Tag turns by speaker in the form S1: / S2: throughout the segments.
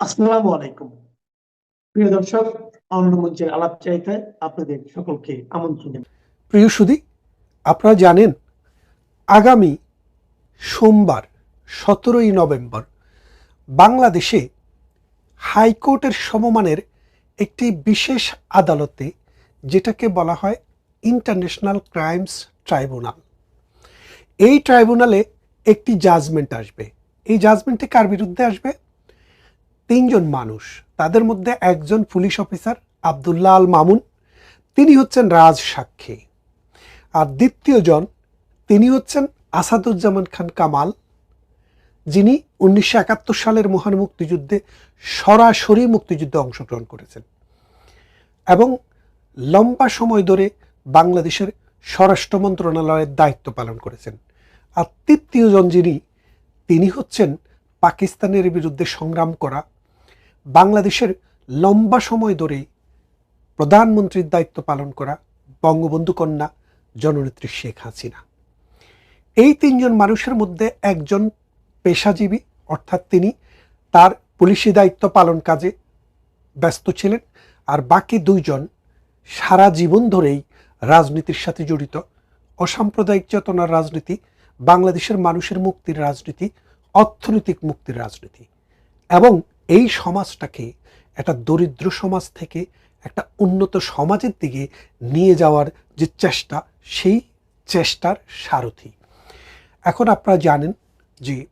S1: আসসালামু আলাইকুম। প্রিয় দর্শক অন্য মঞ্চের আলাপ আপনাদের সকলকে আমন্ত্রণ
S2: প্রিয় সুদী আপনারা জানেন, আগামী সোমবার, সতেরোই নভেম্বর, বাংলাদেশে হাইকোর্টের সমমানের একটি বিশেষ আদালতে, যেটাকে বলা হয় ইন্টারন্যাশনাল ক্রাইমস ট্রাইব্যুনাল। এই ট্রাইব্যুনালে একটি জাজমেন্ট আসবে। এই জাজমেন্টটি কার বিরুদ্ধে আসবে? তিনজন মানুষ, তাদের মধ্যে একজন পুলিশ অফিসার, আবদুল্লাহ আল মামুন, তিনি হচ্ছেন রাজ সাক্ষী। আর দ্বিতীয় জন, তিনি হচ্ছেন আসাদুজ্জামান খান কামাল, যিনি উনিশশো একাত্তর সালের মহান মুক্তিযুদ্ধে সরাসরি মুক্তিযুদ্ধে অংশগ্রহণ করেছেন এবং লম্বা সময় ধরে বাংলাদেশের স্বরাষ্ট্র মন্ত্রণালয়ের দায়িত্ব পালন করেছেন। আর তৃতীয় জন যিনি, তিনি হচ্ছেন পাকিস্তানের বিরুদ্ধে সংগ্রাম করা বাংলাদেশের লম্বা সময় ধরে প্রধানমন্ত্রীর দায়িত্ব পালন করা বঙ্গবন্ধু কন্যা জননেত্রী শেখ হাসিনা। এই তিনজন মানুষের মধ্যে একজন পেশাজীবী, অর্থাৎ তিনি তার পুলিশি দায়িত্ব পালন কাজে ব্যস্ত ছিলেন আর বাকি দুইজন সারা জীবন ধরেই রাজনীতির সাথে জড়িত। অসাম্প্রদায়িক চেতনার রাজনীতি, বাংলাদেশের মানুষের মুক্তির রাজনীতি, অর্থনৈতিক মুক্তির রাজনীতি এবং এই সমাজটাকে একটা দরিদ্র সমাজ থেকে একটা উন্নত সমাজের দিকে নিয়ে যাওয়ার যে চেষ্টা, সেই চেষ্টার সারথি। এখন আপনারা জানেন যে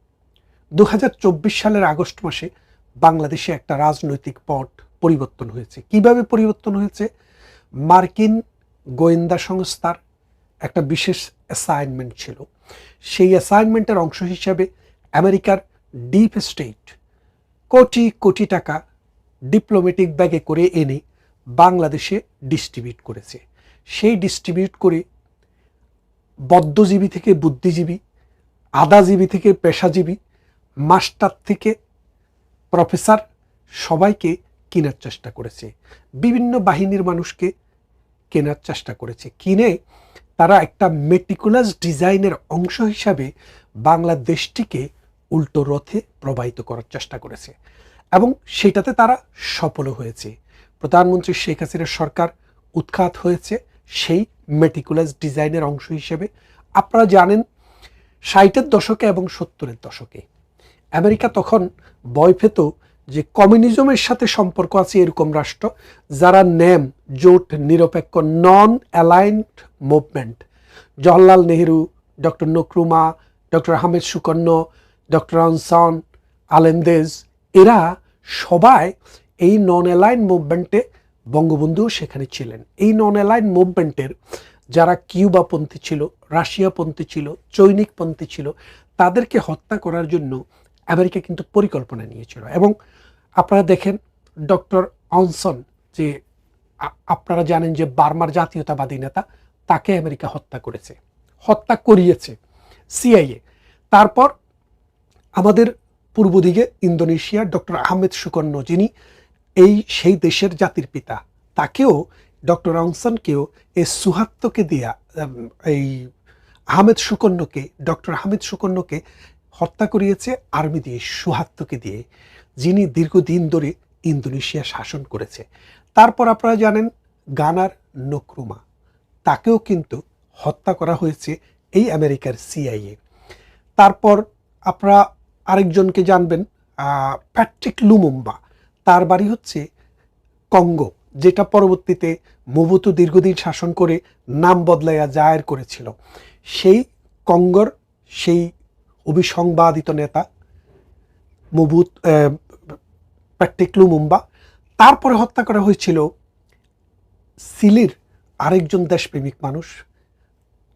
S2: দু হাজার চব্বিশ সালের আগস্ট মাসে বাংলাদেশে একটা রাজনৈতিক পট পরিবর্তন হয়েছে। কীভাবে পরিবর্তন হয়েছে? মার্কিন গোয়েন্দা সংস্থার একটা বিশেষ অ্যাসাইনমেন্ট ছিল। সেই অ্যাসাইনমেন্টের অংশ হিসাবে আমেরিকার ডিপ স্টেট কোটি কোটি টাকা ডিপ্লোম্যাটিক ব্যাগে করে এনে বাংলাদেশে ডিস্ট্রিবিউট করেছে। সেই ডিস্ট্রিবিউট করে বদ্ধজীবী থেকে বুদ্ধিজীবী, আদাজীবী থেকে পেশাজীবী, মাস্টার থেকে প্রফেসর সবাইকে কেনার চেষ্টা করেছে। বিভিন্ন বাহিনীর মানুষকে কেনার চেষ্টা করেছে। কিনে তারা একটা মেটিকুলাস ডিজাইনের অংশ হিসাবে বাংলাদেশটিকে উল্টো রথে প্রবাহিত করার চেষ্টা করেছে। এবং সেটাতে তারা সফলও হয়েছে। প্রধানমন্ত্রী শেখ হাসিনার সরকার উৎখাত হয়েছে সেই মেটিকুলাস ডিজাইনের অংশ হিসেবে। আপনারা জানেন ষাটের দশকে এবং সত্তরের দশকে। আমেরিকা তখন ভয় পেত যে কমিউনিজমের সাথে সম্পর্ক আছে এরকম রাষ্ট্র যারা নেম, জোট, নিরপেক্ষ non aligned movement Jawaharlal Nehru, doctor Nkrumah, doctor Ahmed Sukarno, doctor আনসান আলেন্দেজ এরা সবাই এই নন অ্যালাইন মুভমেন্টে বঙ্গবন্ধুও সেখানে ছিলেন। এই নন অ্যালাইন মুভমেন্টের যারা কিউবাপন্থী ছিল, রাশিয়াপন্থী ছিল, চৈনিকপন্থী ছিল, তাদেরকে হত্যা করার জন্য আমেরিকা কিন্তু পরিকল্পনা নিয়েছিল। এবং আপনারা দেখেন ডক্টর অনসন যে আপনারা জানেন যে বার্মার জাতীয়তাবাদী নেতা, তাকে আমেরিকা হত্যা করেছে, হত্যা করিয়েছে সিআইএ তারপর আমাদের পূর্ব দিকে ইন্দোনেশিয়ার ডক্টর আহমেদ সুকন্য, যিনি এই সেই দেশের জাতির পিতা, তাকেও ডক্টর অংসনকেও এই সুহাত্তকে দিয়া এই আহমেদ সুকন্যকে, ডক্টর আহমেদ সুকন্যকে হত্যা করিয়েছে আর্মি দিয়ে, সুহাত্তকে দিয়ে, যিনি দীর্ঘদিন ধরে ইন্দোনেশিয়া শাসন করেছে। তারপর আপনারা জানেন গানার নক্রুমা, তাকেও কিন্তু হত্যা করা হয়েছে এই আমেরিকার সিআইএ তারপর আপনারা আরেকজনকে জানবেন প্যাট্রিক লুমুম্বা। তার বাড়ি হচ্ছে কঙ্গো, যেটা পরবর্তীতে মুবুতু দীর্ঘদিন শাসন করে নাম বদলাইয়া জায়ের করেছিল। সেই কঙ্গর সেই অভিসংবাদিত নেতা মুবুত প্যাট্রিক লুমুম্বা, তারপরে হত্যা করা হয়েছিল সিলির আরেকজন দেশপ্রেমিক মানুষ,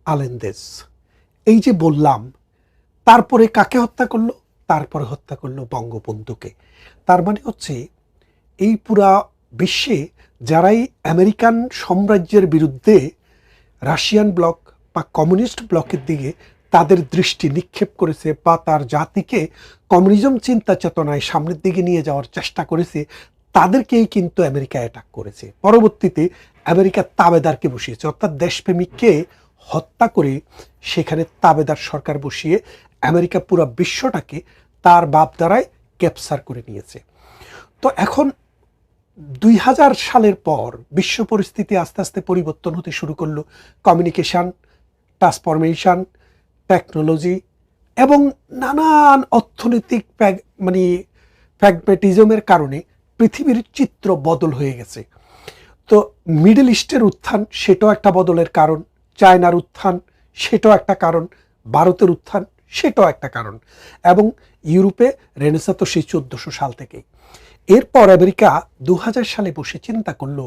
S2: আলেন্দেজ। এই যে বললাম, তারপরে কাকে হত্যা করল? তারপরে হত্যা করল বঙ্গবন্ধুকে। তার মানে হচ্ছে, এই পুরা বিশ্বে যারাই আমেরিকান সাম্রাজ্যের বিরুদ্ধে রাশিয়ান ব্লক বা কমিউনিস্ট ব্লকের দিকে তাদের দৃষ্টি নিক্ষেপ করেছে বা তার জাতিকে কমিউনিজম চিন্তা চেতনায় সামনের দিকে নিয়ে যাওয়ার চেষ্টা করেছে, তাদেরকেই কিন্তু আমেরিকা অ্যাটাক করেছে। পরবর্তীতে আমেরিকা তাবেদারকে বসিয়েছে, অর্থাৎ দেশপ্রেমিককে হত্যা করে সেখানে তাবেদার সরকার বসিয়ে আমেরিকা পুরো বিশ্বটাকে তার বাপ দ্বারাই ক্যাপচার করে নিয়েছে। তো এখন দুই হাজার সালের পর বিশ্ব পরিস্থিতি আস্তে আস্তে পরিবর্তন হতে শুরু করল। কমিউনিকেশন ট্রান্সফরমেশন টেকনোলজি এবং নানান অর্থনৈতিক মানে প্র্যাগমেটিজমের কারণে পৃথিবীর চিত্র বদল হয়ে গেছে। তো মিডল ইস্টের উত্থান সেটাও একটা বদলের কারণ চায়নার উত্থান সেটাও একটা কারণ, ভারতের উত্থান সেটাও একটা কারণ। এবং ইউরোপে রেনেসা তো সেই চোদ্দশো সাল থেকেই। এরপর আমেরিকা দু সালে বসে চিন্তা করল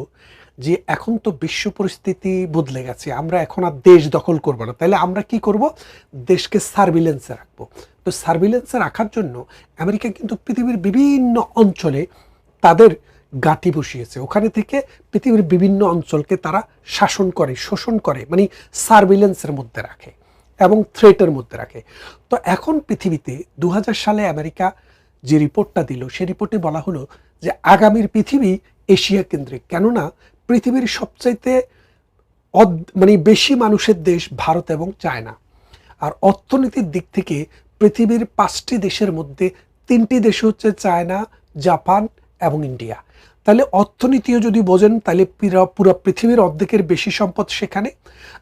S2: যে এখন তো বিশ্ব পরিস্থিতি বদলে গেছে, আমরা এখন আর দেশ দখল করব না। তাহলে আমরা কি করব? দেশকে সার্ভিলেন্সে রাখব। তো সার্ভিলেন্সে রাখার জন্য আমেরিকা কিন্তু পৃথিবীর বিভিন্ন অঞ্চলে তাদের গাঁটি বসিয়েছে। ওখানে থেকে পৃথিবীর বিভিন্ন অঞ্চলকে তারা শাসন করে, শোষণ করে মানে সার্ভিলেন্সের মধ্যে রাখে। এবং থ্রেটের মধ্যে রাখে। তো এখন পৃথিবীতে দু হাজার সালে আমেরিকা যে রিপোর্টটা দিল, সেই রিপোর্টে বলা হলো যে আগামীর পৃথিবী এশিয়া কেন্দ্রিক। কেননা পৃথিবীর সবচাইতে মানে বেশি মানুষের দেশ ভারত এবং চায়না। আর অর্থনীতির দিক থেকে পৃথিবীর পাঁচটি দেশের মধ্যে তিনটি দেশ হচ্ছে চায়না, জাপান এবং ইন্ডিয়া। তাহলে অর্থনীতিও যদি বোঝেন, তাহলে পুরা- পৃথিবীর অর্ধেকের বেশি সম্পদ সেখানে।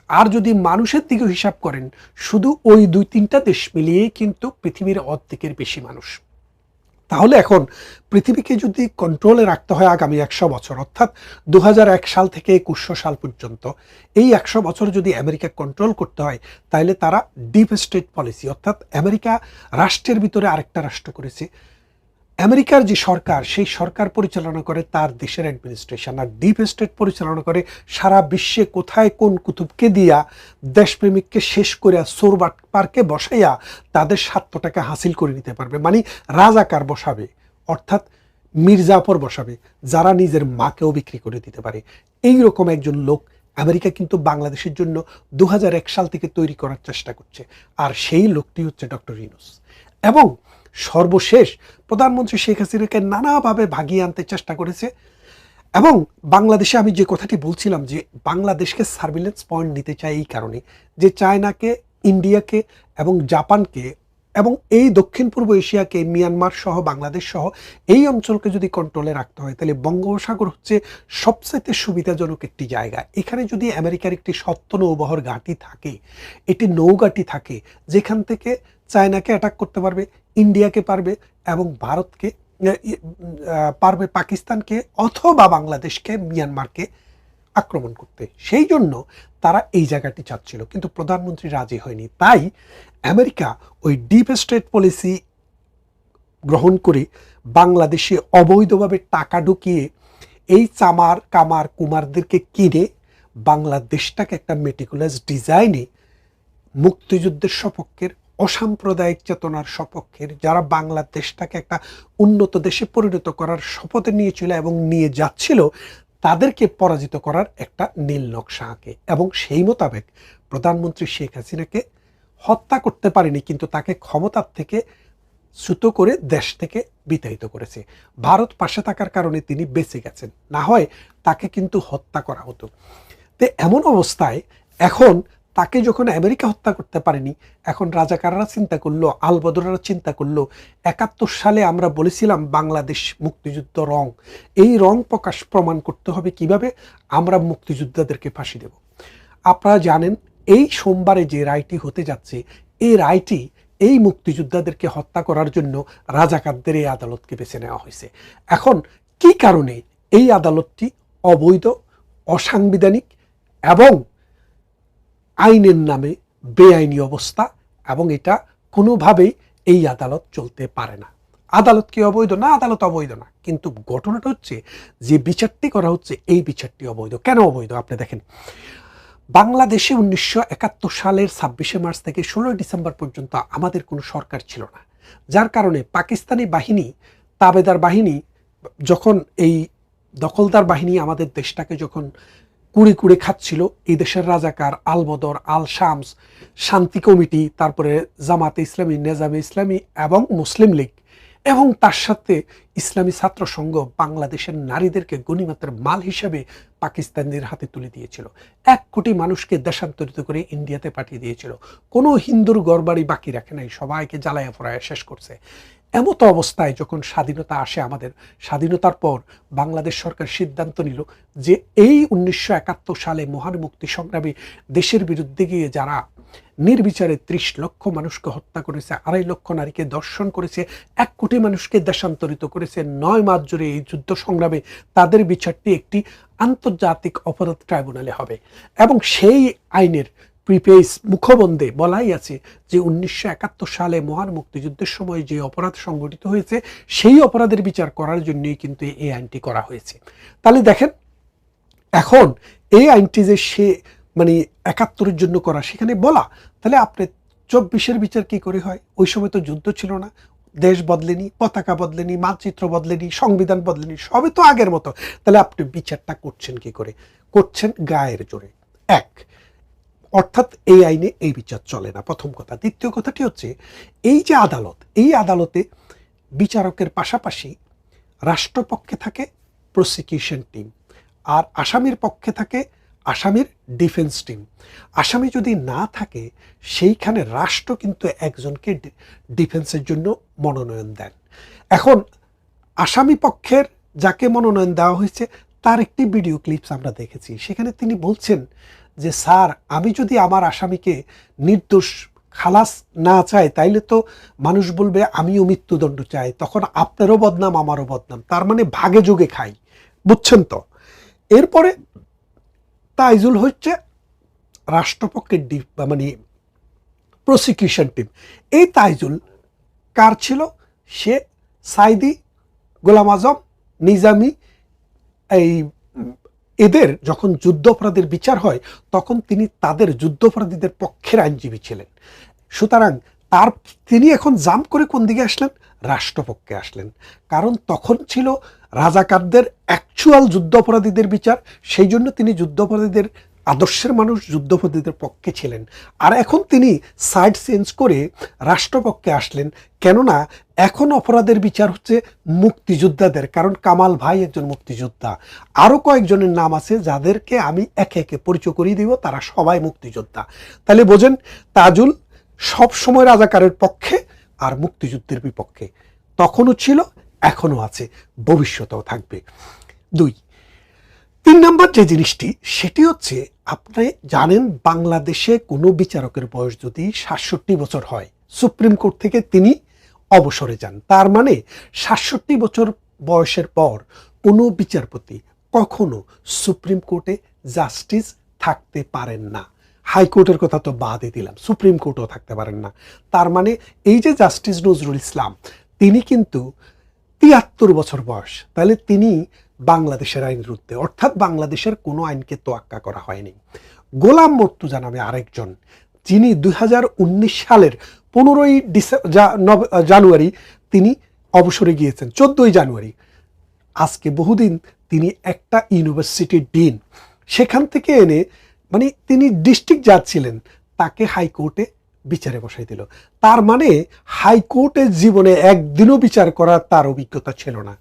S2: আর যদি মানুষের দিকে হিসাব করেন, শুধু ওই দুই তিনটা দেশ মিলিয়েই কিন্তু পৃথিবীর অর্ধেকের বেশি মানুষ। তাহলে এখন পৃথিবীকে যদি কন্ট্রোলে রাখতে হয় আগামী একশো বছর, অর্থাৎ দু হাজার এক সাল থেকে একুশশো সাল পর্যন্ত, এই একশো বছর যদি আমেরিকা কন্ট্রোল করতে হয়, তাহলে তারা ডিপ স্টেট পলিসি অর্থাৎ আমেরিকা রাষ্ট্রের ভিতরে আরেকটা রাষ্ট্র করেছে আমেরিকার যে সরকার, সেই সরকার পরিচালনা করে তার দেশের অ্যাডমিনিস্ট্রেশন আর ডিপ স্টেট পরিচালনা করে সারা বিশ্বে কোথায় কোন কুতুবকে দিয়া দেশপ্রেমিককে শেষ করিয়া সোরবাট পার্কে বসাইয়া তাদের স্বার্থটাকে হাসিল করে নিতে পারবে। মানে রাজাকার বসাবে, অর্থাৎ মির্জাফর বসাবে, যারা নিজের মাকেও বিক্রি করে দিতে পারে। এই রকম একজন লোক আমেরিকা কিন্তু বাংলাদেশের জন্য দু হাজার এক সাল থেকে তৈরি করার চেষ্টা করছে। আর সেই লোকটি হচ্ছে ডক্টর ইনুস এবং সর্বশেষ প্রধানমন্ত্রী শেখ হাসিনাকে নানাভাবে ভাগিয়ে আনতে চেষ্টা করেছে। এবং বাংলাদেশে আমি যে কথাটি বলছিলাম যে বাংলাদেশকে সার্ভিলেন্স পয়েন্ট নিতে চাই এই কারণে, যে চায়নাকে, ইন্ডিয়াকে এবং জাপানকে এবং এই দক্ষিণ পূর্ব এশিয়াকে, মিয়ানমার সহ, বাংলাদেশ সহ এই অঞ্চলকে যদি কন্ট্রোলে রাখতে হয়, তাহলে বঙ্গোপসাগর হচ্ছে সবচাইতে সুবিধাজনক একটি জায়গা। এখানে যদি আমেরিকার একটি সত্য নৌবহর ঘাঁটি থাকে এটি নৌঘাঁটি থাকে, যেখান থেকে চায়নাকে অ্যাটাক করতে পারবে, ইন্ডিয়াকে পারবে এবং ভারতকে পারবে পাকিস্তানকে অথবা বাংলাদেশকে মিয়ানমারকে আক্রমণ করতে। সেই জন্য তারা এই জায়গাটি চাচ্ছিল, কিন্তু প্রধানমন্ত্রী রাজি হয়নি। তাই আমেরিকা ওই ডিপ স্টেট পলিসি গ্রহণ করে বাংলাদেশে অবৈধভাবে টাকা ঢুকিয়ে এই চামার, কামার, কুমারদেরকে কিনে বাংলাদেশটাকে একটা মেটিকুলাস ডিজাইনে মুক্তিযুদ্ধের সপক্ষের অসাম্প্রদায়িক চেতনার সপক্ষের, যারা বাংলাদেশটাকে একটা উন্নত দেশে পরিণত করার শপথ নিয়েছিল এবং নিয়ে যাচ্ছিল, তাদেরকে পরাজিত করার একটা নীল নকশা আঁকে এবং সেই মোতাবেক প্রধানমন্ত্রী শেখ হাসিনাকে হত্যা করতে পারেনি, কিন্তু তাকে ক্ষমতার থেকে সুতো করে দেশ থেকে বিতাড়িত করেছে। ভারত পাশে থাকার কারণে তিনি বেঁচে গেছেন, না হয় তাকে কিন্তু হত্যা করা হতো। তো এমন অবস্থায় এখন তাকে যখন আমেরিকা হত্যা করতে পারেনি, এখন রাজাকাররা চিন্তা করল, আলবদরারা চিন্তা করল, একাত্তর সালে আমরা বলেছিলাম বাংলাদেশ মুক্তিযুদ্ধ রং। এই রং প্রকাশ প্রমাণ করতে হবে কীভাবে? আমরা মুক্তিযোদ্ধাদেরকে ফাঁসি দেব। আপনারা জানেন, এই সোমবারে যে রায়টি হতে যাচ্ছে, এই রায়টি এই মুক্তিযোদ্ধাদেরকে হত্যা করার জন্য রাজাকারদের এই আদালতকে বেছে নেওয়া হয়েছে। এখন কি কারণে এই আদালতটি অবৈধ, অসাংবিধানিক এবং আইনের নামে বেআইনি অবস্থা এবং এটা কোনোভাবেই এই আদালত চলতে পারে না। আদালত কি অবৈধ? না, আদালত অবৈধ না। কিন্তু ঘটনাটা হচ্ছে যে বিচারটি করা হচ্ছে, এই বিচারটি অবৈধ। কেন অবৈধ? আপনি দেখেন, বাংলাদেশে উনিশশো একাত্তর সালের ছাব্বিশে মার্চ থেকে ষোলোই ডিসেম্বর পর্যন্ত আমাদের কোনো সরকার ছিল না। যার কারণে পাকিস্তানি বাহিনী, তাবেদার বাহিনী, যখন এই দখলদার বাহিনী আমাদের দেশটাকে যখন কুড়ে কুড়ে খাচ্ছিল এই দেশের রাজাকার আলবদর আল শামস শান্তি কমিটি, তারপরে জামাতে ইসলামী, নেজামে ইসলামী এবং মুসলিম লীগ এবং তার সাথে ইসলামী ছাত্র সংঘ বাংলাদেশের নারীদেরকে গণিমাত্রার মাল হিসেবে পাকিস্তানিদের হাতে তুলে দিয়েছিল। এক কোটি মানুষকে দেশান্তরিত করে ইন্ডিয়াতে পাঠিয়ে দিয়েছিল। কোনো হিন্দুর গড়বাড়ি বাকি রাখে নাই, সবাইকে জ্বালায়া ফোড়ায় শেষ করছে। এমত অবস্থায় যখন স্বাধীনতা আসে আমাদের, স্বাধীনতার পর বাংলাদেশ সরকার সিদ্ধান্ত নিল যে এই উনিশশো একাত্তর সালে মহান মুক্তি সংগ্রামে দেশের বিরুদ্ধে গিয়ে যারা নির্বিচারে ত্রিশ লক্ষ মানুষকে হত্যা করেছে, আড়াই লক্ষ নারীকে দর্শন করেছে, এক কোটি মানুষকে দেশান্তরিত করেছে, নয় মাস জুড়ে এই যুদ্ধ সংগ্রামে তাদের বিচারটি একটি আন্তর্জাতিক অপরাধ ট্রাইব্যুনালে হবে। এবং সেই আইনের প্রিপেস মুখবন্ধে বলাই আছে যে উনিশশো একাত্তর সালে মহান মুক্তিযুদ্ধের সময় যে অপরাধ সংগঠিত হয়েছে, সেই অপরাধের বিচার করার জন্যই কিন্তু এই আইনটি করা হয়েছে। তাহলে দেখেন, এখন এই আইনটি যে সে মানে একাত্তরের জন্য করা, সেখানে বলা, তাহলে আপনি চব্বিশের বিচার কি করে হয়? ওই সময় তো যুদ্ধ ছিল না। দেশ বদলেনি, পতাকা বদলেনি, মানচিত্র বদলেনি, সংবিধান বদলেনি, সবই তো আগের মতো। তাহলে আপনি বিচারটা করছেন কি করে? করছেন গায়ের জোরে। এক অর্থাৎ এই আইনে এই বিচার চলে না, প্রথম কথা। দ্বিতীয় কথাটি হচ্ছে, এই যে আদালত, এই আদালতে বিচারকের পাশাপাশি রাষ্ট্রপক্ষে থাকে প্রসিকিউশন টিম আর আসামির পক্ষে থাকে আসামির ডিফেন্স টিম আসামি যদি না থাকে, সেইখানে রাষ্ট্র কিন্তু একজনকে ডিফেন্সের জন্য মনোনয়ন দেন। এখন, আসামি পক্ষের যাকে মনোনয়ন দেওয়া হয়েছে, তার একটি ভিডিও ক্লিপস আমরা দেখেছি। সেখানে তিনি বলছেন যে, স্যার, আমি যদি আমার আসামিকে নির্দোষ, খালাস না চাই, তাইলে তো মানুষ বলবে, আমিও মৃত্যুদণ্ড চাই। তখন আপনারও বদনাম, আমারও বদনাম। তার মানে ভাগে যোগে খাই। বুঝছেন তো? এরপরে তাইজুল হচ্ছে রাষ্ট্রপক্ষের ডি মানে প্রসিকিউশন টিম এই তাইজুল কার ছিল? সে সাইদি গোলাম আজম, নিজামি, এই এদের যখন যুদ্ধাপরাধের বিচার হয়, তখন তিনি তাদের যুদ্ধাপরাধীদের পক্ষের আইনজীবী ছিলেন। সুতরাং তার, তিনি এখন জাম্প করে কোন দিকে আসলেন? রাষ্ট্রপক্ষে আসলেন। কারণ তখন ছিল রাজাকারদের অ্যাকচুয়াল যুদ্ধাপরাধীদের বিচার, সেই জন্য তিনি যুদ্ধাপরাধীদের, আদর্শের মানুষ যুদ্ধাপরাধীদের পক্ষে ছিলেন। আর এখন তিনি সাইড চেঞ্জ করে রাষ্ট্রপক্ষে আসলেন। কেননা এখন অপরাধের বিচার হচ্ছে মুক্তিযোদ্ধাদের, কারণ কামাল ভাই একজন মুক্তিযোদ্ধা। আরও কয়েকজনের নাম আছে যাদেরকে আমি একে একে পরিচয় করিয়ে দিব, তারা সবাই মুক্তিযোদ্ধা। তাহলে বোঝেন, তাজুল সব সময় রাজাকারের পক্ষে আর মুক্তিযুদ্ধের বিপক্ষে। তখনও ছিল, এখনও আছে, ভবিষ্যতেও থাকবে। দুই, তিন নম্বর যে জিনিসটি, সেটি হচ্ছে আপনি জানেন বাংলাদেশে কোনো বিচারকের বয়স যদি সাতষট্টি বছর হয়, সুপ্রিম কোর্ট থেকে তিনি অবসরে যান। তার মানে সাতষট্টি বছর বয়সের পর কোনো বিচারপতি কখনো সুপ্রিম কোর্টে জাস্টিস থাকতে পারেন না। হাইকোর্টের কথা তো বাদই দিলাম, সুপ্রিম কোর্টও থাকতে পারেন না। তার মানে এই যে জাস্টিস নজরুল ইসলাম, তিনি কিন্তু তিয়াত্তর বছর বয়স। তাহলে তিনি বাংলাদেশের আইন রুদ্ধে, অর্থাৎ বাংলাদেশের কোনো আইনকে তোয়াক্কা করা হয়নি। গোলাম মর্তুজা নামে আরেকজন যিনি দু হাজার উনিশ সালের পনেরোই জানুয়ারি তিনি অবসরে গিয়েছেন, চোদ্দই জানুয়ারি। আজকে বহুদিন তিনি একটা ইউনিভার্সিটির ডিন। সেখান থেকে এনে মানে তিনি ডিস্ট্রিক্ট জাজ ছিলেন, তাকে হাইকোর্টে বিচারে বসাই দিল। তার মানে হাইকোর্টের জীবনে একদিনও বিচার করার তার অভিজ্ঞতা ছিল না।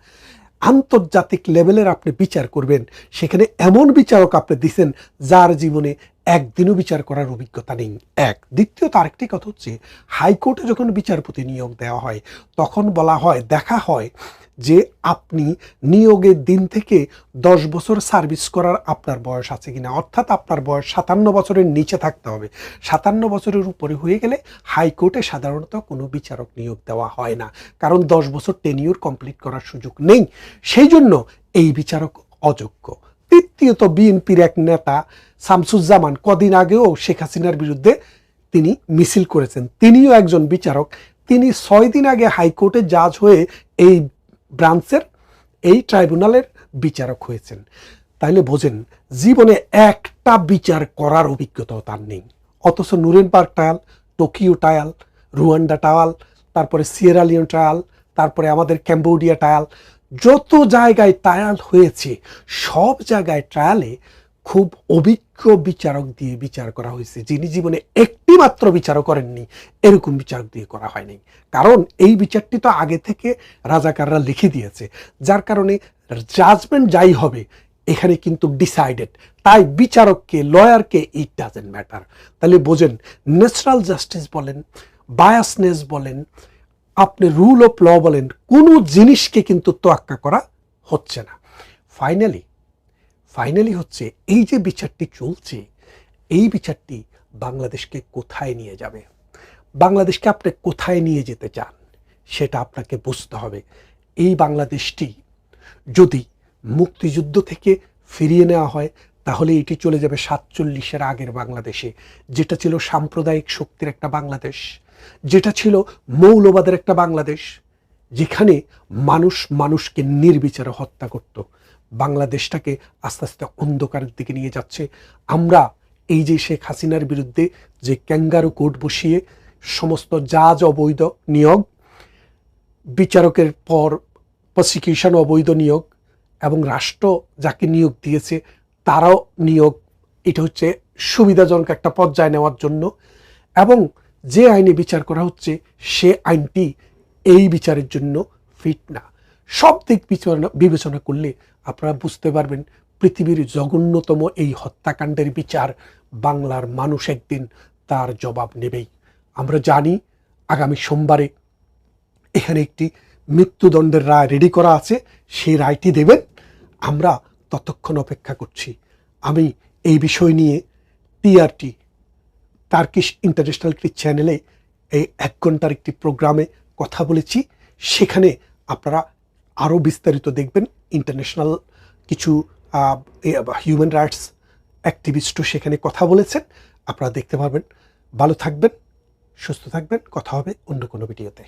S2: আন্তর্জাতিক লেভেলের আপনি বিচার করবেন, সেখানে এমন বিচারক আপনি দিছেন যার জীবনে একদিনও বিচার করার অভিজ্ঞতা নেই। এক। দ্বিতীয়ত আরেকটি কথা হচ্ছে, হাইকোর্টে যখন বিচারপতি নিয়োগ দেওয়া হয়, তখন বলা হয়, দেখা হয় যে আপনি নিয়োগের দিন থেকে দশ বছর সার্ভিস করার আপনার বয়স আছে কিনা। অর্থাৎ আপনার বয়স সাতান্ন বছরের নিচে থাকতে হবে। সাতান্ন বছরের উপরে হয়ে গেলে হাইকোর্টে সাধারণত কোনো বিচারক নিয়োগ দেওয়া হয় না। কারণ দশ বছর টেনিউর কমপ্লিট করার সুযোগ নেই। সেই জন্য এই বিচারক অযোগ্য। তৃতীয়ত বিএনপির এক নেতা শামসুজ্জামান কদিন আগেও শেখ হাসিনার বিরুদ্ধে তিনি মিছিল করেছেন। তিনিও একজন বিচারক। তিনি ছয় দিন আগে হাইকোর্টে জাজ হয়ে এই ব্রাঞ্চের, এই ট্রাইব্যুনালের বিচারক হয়েছেন। তাইলে বোঝেন, জীবনে একটা বিচার করার অভিজ্ঞতাও তার নেই। অথচ Nuremberg trial, Tokyo trial, Rwanda trial, তারপরে সিয়েরালিয়ন ট্রায়াল, তারপরে আমাদের ক্যাম্বোডিয়া ট্রায়াল, যত জায়গায় ট্রায়াল হয়েছে, সব জায়গায় ট্রায়ালে খুব অভিজ্ঞ বিচারক দিয়ে বিচার করা হয়েছে। যিনি জীবনে একটি মাত্র বিচারও করেননি, এরকম বিচারক দিয়ে করা হয়নি। কারণ এই বিচারটি তো আগে থেকে রাজাকাররা লিখে দিয়েছে। যার কারণে জাজমেন্ট যাই হবে, এখানে কিন্তু ডিসাইডেড তাই বিচারককে লয়ারকে ইট ডাজেন্ট ম্যাটার তাহলে বোঝেন ন্যাচারাল জাস্টিস বলেন বায়াসনেস বলেন, আপনি রুল অফ ল বলেন, কোনো জিনিসকে কিন্তু তোয়াক্কা করা হচ্ছে না। ফাইনালি ফাইনালি হচ্ছে, এই যে বিচারটি চলছে, এই বিচারটি বাংলাদেশকে কোথায় নিয়ে যাবে? বাংলাদেশকে আপনি কোথায় নিয়ে যেতে চান? সেটা আপনাকে বুঝতে হবে। এই বাংলাদেশটি যদি মুক্তিযুদ্ধ থেকে ফিরিয়ে নেওয়া হয়, তাহলে এটি চলে যাবে সাতচল্লিশের আগের বাংলাদেশে, যেটা ছিল সাম্প্রদায়িক শক্তির একটা বাংলাদেশ, যেটা ছিল মৌলবাদের একটা বাংলাদেশ, যেখানে মানুষ মানুষকে নির্বিচারে হত্যা করত। বাংলাদেশটাকে আস্তে আস্তে অন্ধকারের দিকে নিয়ে যাচ্ছে। আমরা এই যে শেখ হাসিনার বিরুদ্ধে যে ক্যাঙ্গারু কোর্ট বসিয়ে সমস্ত জাজ অবৈধ নিয়োগ, বিচারকের পর প্রসিকিউশন অবৈধ নিয়োগ এবং রাষ্ট্র যাকে নিয়োগ দিয়েছে তারাও নিয়োগ, এটা হচ্ছে সুবিধাজনক একটা পর্যায়ে নেওয়ার জন্য এবং যে আইনে বিচার করা হচ্ছে সে আইনটি এই বিচারের জন্য ফিট না। সব দিক বিবেচনা বিবেচনা করলে আপনারা বুঝতে পারবেন, পৃথিবীর জঘন্যতম এই হত্যাকাণ্ডের বিচার বাংলার মানুষ একদিন তার জবাব নেবেই। আমরা জানি, আগামী সোমবারে এখানে একটি মৃত্যুদণ্ডের রায় রেডি করা আছে, সেই রায়টি দেবেন। আমরা ততক্ষণ অপেক্ষা করছি। আমি এই বিষয় নিয়ে টিআরটি টার্কিশ ইন্টারন্যাশনাল একটি চ্যানেলে এই এক ঘণ্টার একটি প্রোগ্রামে কথা বলেছি। সেখানে আপনারা আরও বিস্তারিত দেখবেন। ইন্টারন্যাশনাল কিছু হিউম্যান রাইটস অ্যাক্টিভিস্টও সেখানে কথা বলেছেন। আপনারা দেখতে পারবেন। ভালো থাকবেন, সুস্থ থাকবেন। কথা হবে অন্য কোনো ভিডিওতে